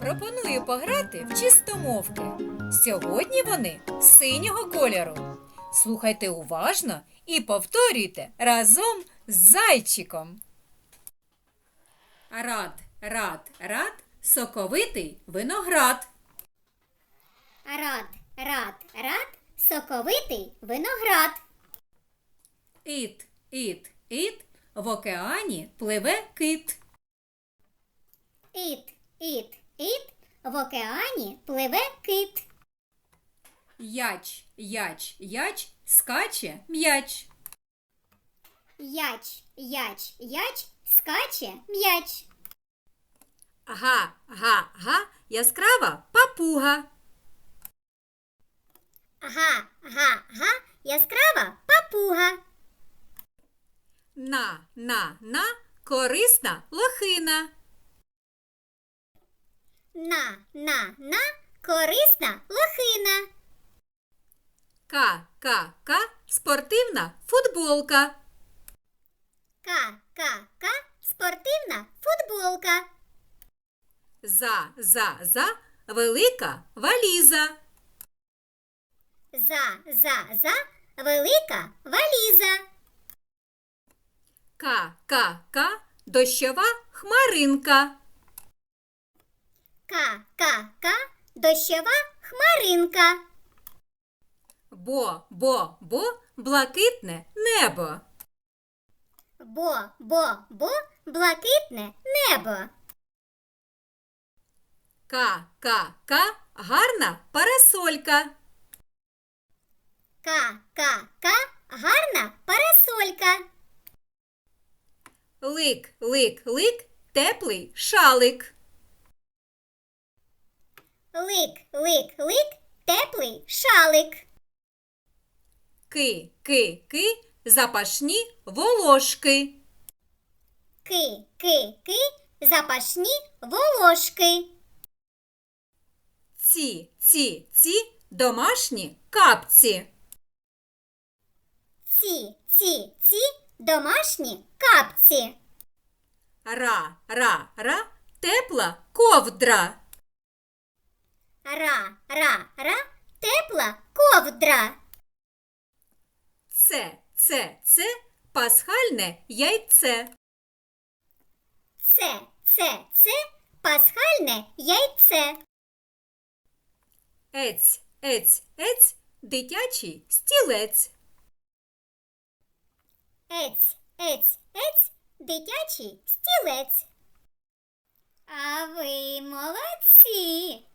Пропоную пограти в чистомовки. Сьогодні вони синього кольору. Слухайте уважно і повторюйте разом з зайчиком. Рад, рад, рад, соковитий виноград. Рад, рад, рад, соковитий виноград. Іт, іт, іт, в океані пливе кит. Іт, іт, іт, в океані пливе кит. Яч, яч, яч, скаче м'яч. Яч, яч, яч, скаче м'яч. Га, га, га, яскрава папуга. Га, га, га, яскрава папуга. На, на, на, корисна лохина. На, на, на, корисна лохина. Ка, ка, ка, спортивна футболка. Ка, ка, ка, спортивна футболка. За, за, за, велика валіза. За, за, за, велика валіза. Ка, ка, ка, дощова хмаринка. Ка, ка, ка, дощова хмаринка. Бо, бо, бо, блакитне небо. Бо, бо, бо, блакитне небо. Ка, ка, ка, гарна парасолька. Ка, ка, ка, гарна парасолька. Лик, лик, лик, теплий шалик. Лик, лик, лик, теплий шалик. Ки, ки, ки, запашні волошки. Ки, ки, ки, запашні волошки. Ці, ці, ці, домашні капці. Ці, ці, ці, домашні капці. Ра, ра, ра, тепла ковдра. Ра, ра, ра, тепла ковдра. Це, це, це, пасхальне яйце. Це, це, це, пасхальне яйце. Ець, ець, ець, дитячий стілець. Ець, ець, ець, дитячий стілець. А ви молодці!